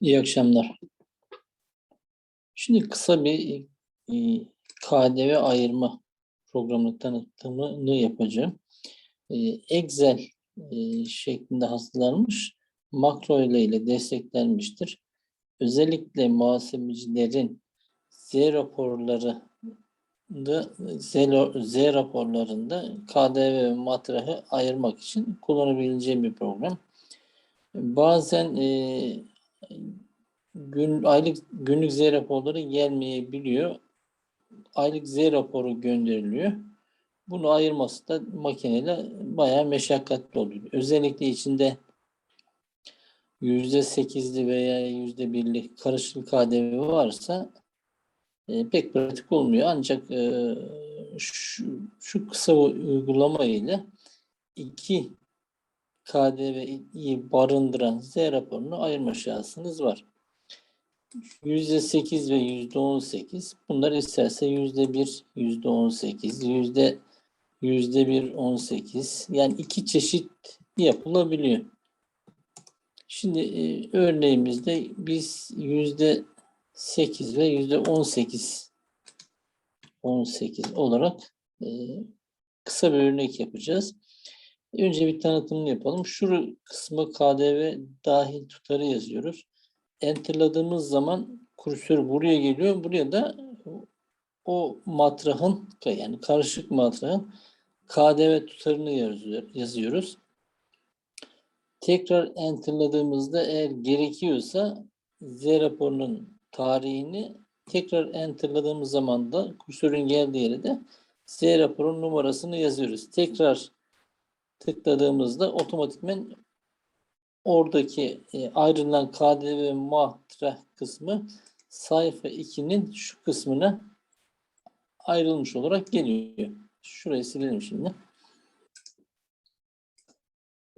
İyi akşamlar. Şimdi kısa bir e, KDV ayırma programını tanıtımını yapacağım. E, Excel e, şeklinde hazırlanmış, makro ile desteklenmiştir. Özellikle muhasebecilerin Z raporları Z, Z raporlarında KDV ve matrahı ayırmak için kullanabileceğim bir program. Bazen e, gün aylık günlük Z raporları gelmeyebiliyor. Aylık Z raporu gönderiliyor. Bunu ayırması da makineyle bayağı meşakkatli oluyor. Özellikle içinde yüzde sekizli veya yüzde birli karışık KDV varsa e, pek pratik olmuyor. Ancak e, şu, şu kısa uygulama ile iki KDV'yi barındıran Z raporunu ayırma şansınız var. %8 ve %18 bunlar isterse %1, %18, yüzde 1, 18 yani iki çeşit yapılabiliyor. Şimdi e, örneğimizde biz yüzde 8 ve yüzde 18 18 olarak e, kısa bir örnek yapacağız. Önce bir tanıtımını yapalım. Şu kısmı KDV dahil tutarı yazıyoruz. Enterladığımız zaman kursör buraya geliyor. Buraya da o matrahın yani karışık matrahın KDV tutarını yazıyoruz. Tekrar enterladığımızda eğer gerekiyorsa Z raporunun tarihini tekrar enterladığımız zaman da kursörün geldiği yere de Z raporun numarasını yazıyoruz. Tekrar tıkladığımızda otomatikmen oradaki e, ayrılan KDV matrah kısmı sayfa 2'nin şu kısmına ayrılmış olarak geliyor. Şurayı silelim şimdi.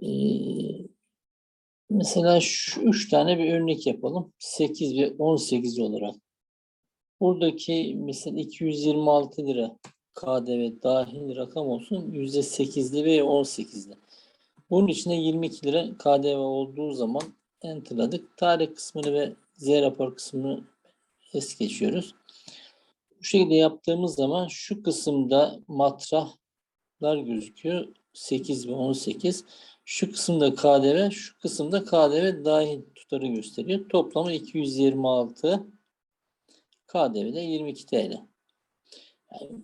Ee, mesela şu üç tane bir örnek yapalım. 8 ve 18 olarak. Buradaki mesela 226 lira KDV dahil rakam olsun %8'li ve 18'li. Bunun içinde 22 lira KDV olduğu zaman enterladık. Tarih kısmını ve Z rapor kısmını es geçiyoruz. Bu şekilde yaptığımız zaman şu kısımda matrahlar gözüküyor. 8 ve 18. Şu kısımda KDV, şu kısımda KDV dahil tutarı gösteriyor. Toplamı 226 KDV de 22 TL. Yani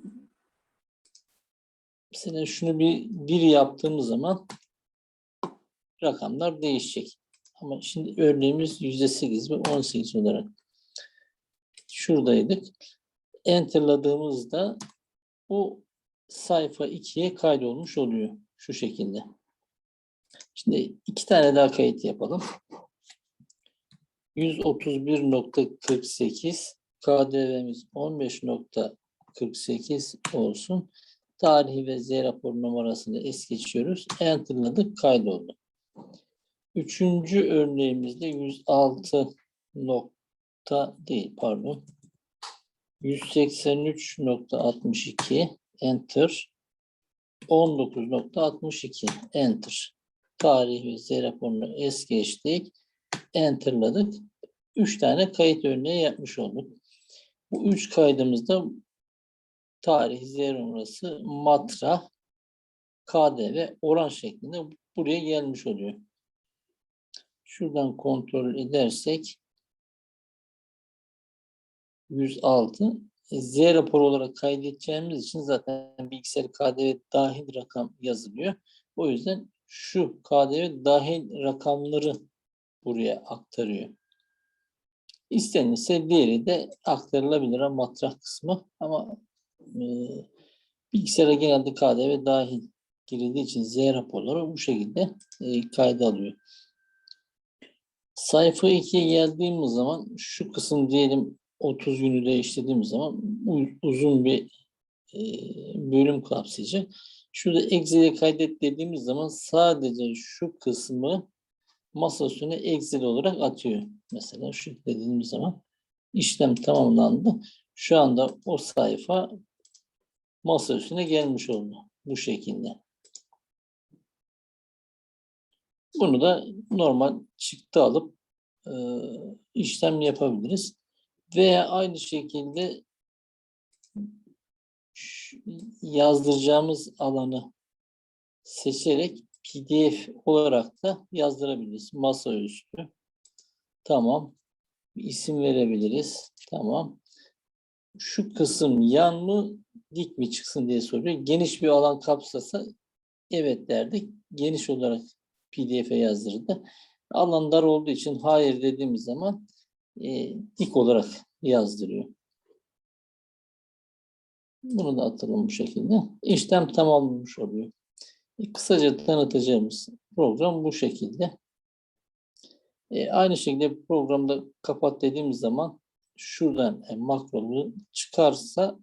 mesela şunu bir, bir yaptığımız zaman rakamlar değişecek. Ama şimdi örneğimiz %8 ve 18 olarak şuradaydık. Enterladığımızda bu sayfa 2'ye kaydolmuş oluyor. Şu şekilde. Şimdi iki tane daha kayıt yapalım. 131.48 KDV'miz 15.48 olsun. Tarihi ve Z rapor numarasını es geçiyoruz. Enter'ladık, kaydoldu. Üçüncü örneğimizde 106 nokta değil pardon. 183.62 enter 19.62 enter tarih ve Z raporunu es geçtik enterladık. Üç tane kayıt örneği yapmış olduk. Bu üç kaydımızda tarih, Z numarası, matra, KDV, oran şeklinde buraya gelmiş oluyor. Şuradan kontrol edersek 106 Z raporu olarak kaydedeceğimiz için zaten bilgisayar KDV dahil rakam yazılıyor. O yüzden şu KDV dahil rakamları buraya aktarıyor. İstenirse diğeri de aktarılabilir ama matrah kısmı ama e, bilgisayara genelde KDV dahil girildiği için Z raporları bu şekilde e, kayda alıyor. Sayfa 2'ye geldiğimiz zaman şu kısım diyelim 30 günü değiştirdiğimiz zaman uzun bir e, bölüm kapsayacak. Şurada Excel'e kaydet dediğimiz zaman sadece şu kısmı masa üstüne Excel olarak atıyor. Mesela şu dediğimiz zaman işlem tamamlandı. Şu anda o sayfa masa üstüne gelmiş oldu. Bu şekilde. Bunu da normal çıktı alıp e, işlem yapabiliriz. Veya aynı şekilde yazdıracağımız alanı seçerek PDF olarak da yazdırabiliriz. Masaüstü. Tamam. Bir isim verebiliriz. Tamam. Şu kısım yan mı dik mi çıksın diye soruyor. Geniş bir alan kapsasa evet derdik. Geniş olarak PDF'e yazdırdı. Alan dar olduğu için hayır dediğimiz zaman e, dik olarak yazdırıyor. Bunu da atalım bu şekilde. İşlem tamamlanmış oluyor. E, kısaca tanıtacağımız program bu şekilde. E, aynı şekilde programda kapat dediğimiz zaman şuradan e, makrolu çıkarsa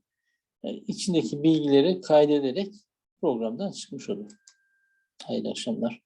e, içindeki bilgileri kaydederek programdan çıkmış olur. Hayırlı akşamlar.